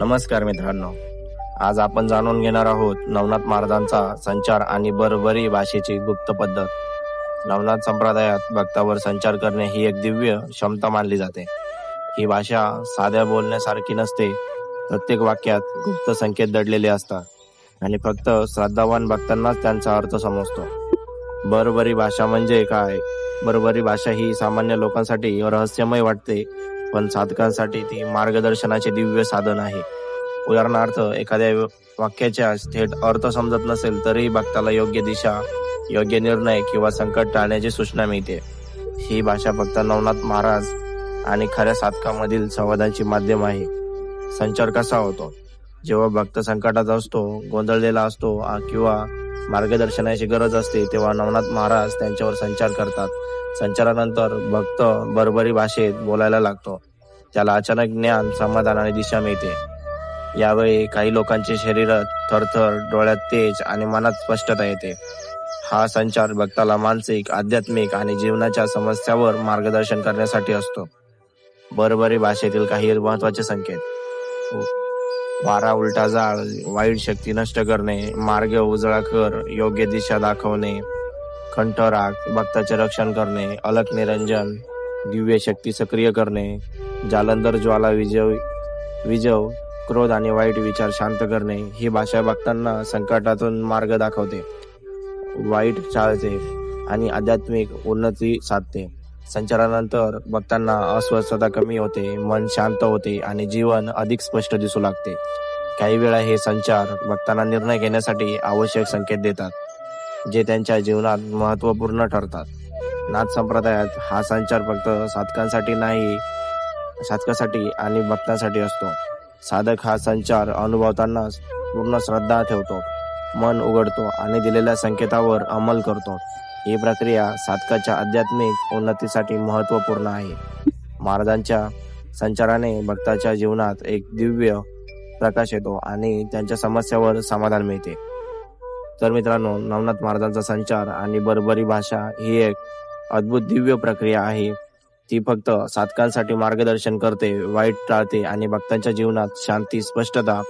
नमस्कार मित्रांनो. आज आपण जाणून घेणार आहोत नवनाथ महाराजांचा संचार आणि बरोबरी भाषेची गुप्त पद्धत. नवनाथ संप्रदायात भक्तावर संचार करणे ही एक दिव्य क्षमता मानली जाते. ही भाषा साध्या बोलण्यासारखी नसते. प्रत्येक वाक्यात गुप्त संकेत दडलेले असतात आणि फक्त श्रद्धावान भक्तांनाच त्यांचा अर्थ समजतो. बरोबरी भाषा म्हणजे काय? बरोबरी भाषा ही सामान्य लोकांसाठी रहस्यमय वाटते पण साधकांसाठी ती मार्गदर्शनाचे दिव्य साधन आहे. उदाहरणार्थ एखाद्या वाक्याच्या थेट अर्थ समजत नसेल तरीही भक्ताला योग्य दिशा योग्य निर्णय किंवा संकट टाळण्याची सूचना मिळते. ही भाषा फक्त नवनाथ महाराज आणि खऱ्या साधकामधील संवादांची माध्यम आहे. संचार कसा होतो? जेव्हा भक्त संकटात असतो गोंधळलेला असतो किंवा मार्गदर्शनाची गरज असते तेव्हा नवनाथ महाराज त्यांच्यावर संचार करतात. संचारानंतर भक्त बरोबरी भाषेत बोलायला लागतो. त्याला अचानक ज्ञान समाधान आणि दिशा मिळते. यावेळी काही लोकांचे शरीर थरथर डोळ्यात तेज आणि मनात स्पष्टता येते. हा संचार भक्ताला मानसिक आध्यात्मिक आणि जीवनाच्या समस्यावर मार्गदर्शन करण्यासाठी असतो. बरोबरी भाषेतील काही महत्त्वाचे संकेत. वारा उलटा जाळ वाईट शक्ती नष्ट करणे मार्ग उजळा कर योग्य दिशा दाखवणे कंठराग भक्ताचे रक्षण करणे अलक निरंजन दिव्य शक्ती सक्रिय करणे जालंधर ज्वाला विजय विजव क्रोध आणि वाईट विचार शांत करणे ही भाषा भक्तांना संकटातून मार्ग दाखवते. वाईट चालते आणि आध्यात्मिक उन्नती साधते. संचारानंतर भक्तांना अस्वस्थता कमी होते मन शांत होते आणि जीवन अधिक स्पष्ट दिसू लागते. काही वेळा हे संचार भक्तांना निर्णय घेण्यासाठी आवश्यक संकेत देतात जे त्यांच्या जीवनात महत्त्वपूर्ण ठरतात. नाथ संप्रदायात हा संचार फक्त साधकांसाठी नाही साधकासाठी आणि भक्तांसाठी असतो. साधक हा संचार अनुभवताना पूर्ण श्रद्धा ठेवतो मन उघडतो आणि दिलेल्या संकेतावर अंमल करतो. ही प्रक्रिया साधकाच्या आध्यात्मिक उन्नतीसाठी महत्त्वपूर्ण आहे. महाराजांच्या संचाराने भक्ताच्या जीवनात एक दिव्य प्रकाश येतो आणि त्यांच्या समस्यावर समाधान मिळते. तर मित्रांनो नवनाथ महाराजांचा संचार आणि बरबरी भाषा ही एक अद्भुत दिव्य प्रक्रिया आहे. ती फक्त साधकांसाठी मार्गदर्शन करते वाईट टाळते आणि भक्तांच्या जीवनात शांती स्पष्टता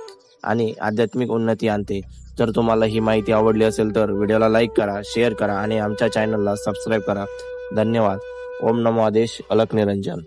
आणि आध्यात्मिक उन्नती आणते. जर तुम्हाला ही माहिती आवडली असेल तर व्हिडिओला लाईक करा शेअर करा आणि आमच्या चॅनलला सबस्क्राईब करा. धन्यवाद. ओम नमो आदेश अलक निरंजन.